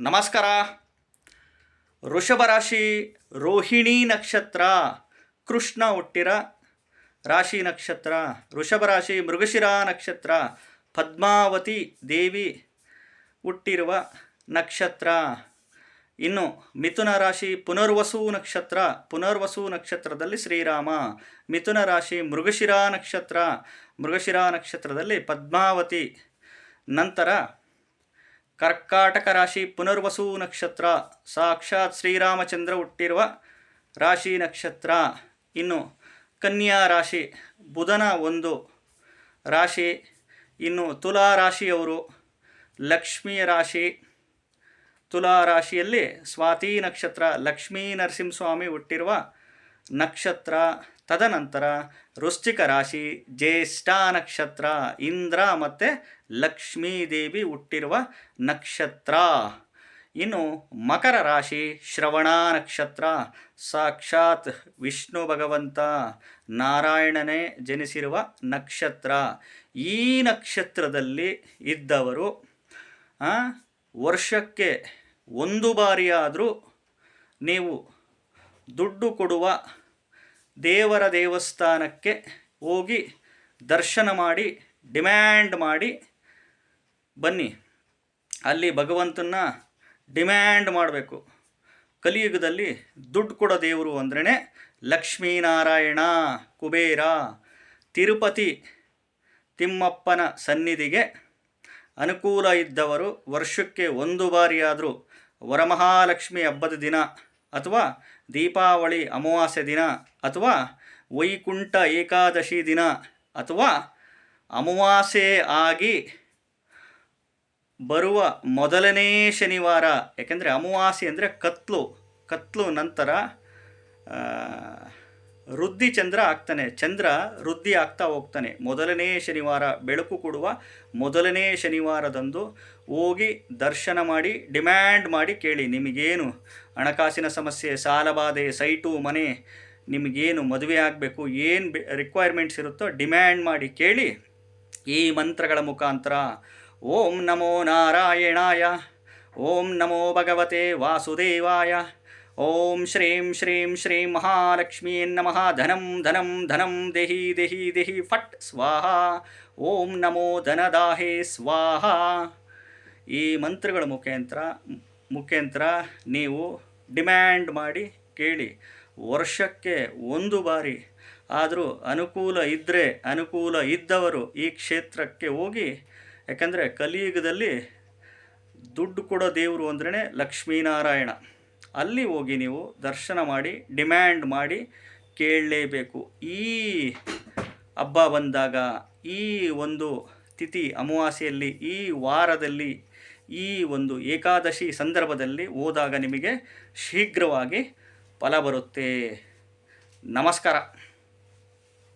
ನಮಸ್ಕಾರ. ರಾಶಿ, ರೋಹಿಣಿ ನಕ್ಷತ್ರ, ಕೃಷ್ಣ ಹುಟ್ಟಿರ ರಾಶಿ ನಕ್ಷತ್ರ, ವೃಷಭ ರಾಶಿ, ಮೃಗಶಿರ ನಕ್ಷತ್ರ, ಪದ್ಮಾವತಿ ದೇವಿ ಹುಟ್ಟಿರುವ ನಕ್ಷತ್ರ. ಇನ್ನು ಮಿಥುನ ರಾಶಿ, ಪುನರ್ವಸು ನಕ್ಷತ್ರ, ಪುನರ್ವಸು ನಕ್ಷತ್ರದಲ್ಲಿ ಶ್ರೀರಾಮ. ಮಿಥುನ ರಾಶಿ, ಮೃಗಶಿರ ನಕ್ಷತ್ರ, ಮೃಗಶಿರ ನಕ್ಷತ್ರದಲ್ಲಿ ಪದ್ಮಾವತಿ. ನಂತರ ಕರ್ಕಾಟಕ ರಾಶಿ ಪುನರ್ವಸು ನಕ್ಷತ್ರ. ಸಾಕ್ಷಾತ್ ಶ್ರೀರಾಮಚಂದ್ರ ಹುಟ್ಟಿರುವ ರಾಶಿ ನಕ್ಷತ್ರ. ಇನ್ನು ಕನ್ಯಾ ರಾಶಿ, ಬುಧನ ಒಂದು ರಾಶಿ. ಇನ್ನು ತುಲಾ ರಾಶಿಯವರು, ಲಕ್ಷ್ಮೀ ರಾಶಿ. ತುಲಾ ರಾಶಿಯಲ್ಲಿ ಸ್ವಾತಿ ನಕ್ಷತ್ರ, ಲಕ್ಷ್ಮೀ ನರಸಿಂಹಸ್ವಾಮಿ ಹುಟ್ಟಿರುವ ನಕ್ಷತ್ರ. ತದನಂತರ ವೃಶ್ಚಿಕ ರಾಶಿ, ಜ್ಯೇಷ್ಠ ನಕ್ಷತ್ರ, ಇಂದ್ರ ಮತ್ತು ಲಕ್ಷ್ಮೀದೇವಿ ಹುಟ್ಟಿರುವ ನಕ್ಷತ್ರ. ಇನ್ನು ಮಕರ ರಾಶಿ, ಶ್ರವಣ ನಕ್ಷತ್ರ, ಸಾಕ್ಷಾತ್ ವಿಷ್ಣು ಭಗವಂತ ನಾರಾಯಣನೇ ಜನಿಸಿರುವ ನಕ್ಷತ್ರ. ಈ ನಕ್ಷತ್ರದಲ್ಲಿ ಇದ್ದವರು ವರ್ಷಕ್ಕೆ ಒಂದು ಬಾರಿಯಾದರೂ ನೀವು ದುಡ್ಡು ಕೊಡುವ ದೇವರ ದೇವಸ್ಥಾನಕ್ಕೆ ಹೋಗಿ ದರ್ಶನ ಮಾಡಿ, ಡಿಮ್ಯಾಂಡ್ ಮಾಡಿ ಬನ್ನಿ. ಅಲ್ಲಿ ಭಗವಂತನ ಡಿಮ್ಯಾಂಡ್ ಮಾಡಬೇಕು. ಕಲಿಯುಗದಲ್ಲಿ ದುಡ್ಡು ಕೊಡೋ ದೇವರು ಅಂದ್ರೇ ಲಕ್ಷ್ಮೀನಾರಾಯಣ, ಕುಬೇರ, ತಿರುಪತಿ ತಿಮ್ಮಪ್ಪನ ಸನ್ನಿಧಿಗೆ ಅನುಕೂಲ ಇದ್ದವರು ವರ್ಷಕ್ಕೆ ಒಂದು ಬಾರಿಯಾದರೂ ವರಮಹಾಲಕ್ಷ್ಮಿ ಹಬ್ಬದ ದಿನ ಅಥವಾ ದೀಪಾವಳಿ ಅಮಾವಾಸ್ಯೆ ದಿನ ಅಥವಾ ವೈಕುಂಠ ಏಕಾದಶಿ ದಿನ ಅಥವಾ ಅಮಾವಾಸ್ಯೆ ಆಗಿ ಬರುವ ಮೊದಲನೇ ಶನಿವಾರ, ಯಾಕೆಂದರೆ ಅಮಾವಾಸ್ಯೆ ಅಂದರೆ ಕತ್ಲು ಕತ್ಲು ನಂತರ ವೃದ್ಧಿ ಚಂದ್ರ ಆಗ್ತಾನೆ. ಚಂದ್ರ ವೃದ್ಧಿ ಆಗ್ತಾ ಹೋಗ್ತಾನೆ. ಮೊದಲನೇ ಶನಿವಾರ ಬೆಳಕು ಕೊಡುವ ಮೊದಲನೇ ಶನಿವಾರದಂದು ಹೋಗಿ ದರ್ಶನ ಮಾಡಿ, ಡಿಮ್ಯಾಂಡ್ ಮಾಡಿ ಕೇಳಿ, ನಿಮಗೇನು ಹಣಕಾಸಿನ ಸಮಸ್ಯೆ ಸಾಲಬಾಧೆ ಸೈಟು, ಮನೆ, ನಿಮಗೇನು ಮದುವೆ ಆಗಬೇಕು, ಏನು ರಿಕ್ವೈರ್ಮೆಂಟ್ಸ್ ಇರುತ್ತೋ ಡಿಮ್ಯಾಂಡ್ ಮಾಡಿ ಕೇಳಿ, ಈ ಮಂತ್ರಗಳ ಮುಖಾಂತರ ಓಂ ನಮೋ ನಾರಾಯಣಾಯ, ಓಂ ನಮೋ ಭಗವತೆ ವಾಸುದೇವಾಯ ಓಂ ಶ್ರೀಂ ಶ್ರೀಂ ಶ್ರೀಂ ಮಹಾಲಕ್ಷ್ಮೀ ನಮಃ. ಧನಂ ಧನಂ ಧನಂ ದೇಹಿ ದೇಹಿ ದೇಹಿ ಫಟ್. ಸ್ವಾಹ. ಓಂ ನಮೋ ಧನದಾಹೇ ಸ್ವಾಹ. ಈ ಮಂತ್ರಗಳ ಮುಖಾಂತರ ಮುಖಾಂತರ ನೀವು ಡಿಮ್ಯಾಂಡ್ ಮಾಡಿ ಕೇಳಿ. ವರ್ಷಕ್ಕೆ ಒಂದು ಬಾರಿ. ಆದರೂ ಅನುಕೂಲ ಇದ್ದರೆ ಅನುಕೂಲ ಇದ್ದವರು ಈ ಕ್ಷೇತ್ರಕ್ಕೆ ಹೋಗಿ. ಯಾಕಂದರೆ ಕಲಿಯುಗದಲ್ಲಿ ದುಡ್ಡು ಕೊಡೋ ದೇವರು ಅಂದ್ರೇ ಲಕ್ಷ್ಮೀನಾರಾಯಣ. ಅಲ್ಲಿ ಹೋಗಿ ನೀವು ದರ್ಶನ ಮಾಡಿ, ಡಿಮ್ಯಾಂಡ್ ಮಾಡಿ ಕೇಳಲೇಬೇಕು. ಈ ಹಬ್ಬ ಬಂದಾಗ, ಈ ಒಂದು ತಿಥಿ ಅಮಾವಾಸ್ಯೆಯಲ್ಲಿ, ಈ ವಾರದಲ್ಲಿ, ಈ ಒಂದು ಏಕಾದಶಿ ಸಂದರ್ಭದಲ್ಲಿ ಹೋದಾಗ ನಿಮಗೆ ಶೀಘ್ರವಾಗಿ ಫಲ ಬರುತ್ತೆ. ನಮಸ್ಕಾರ.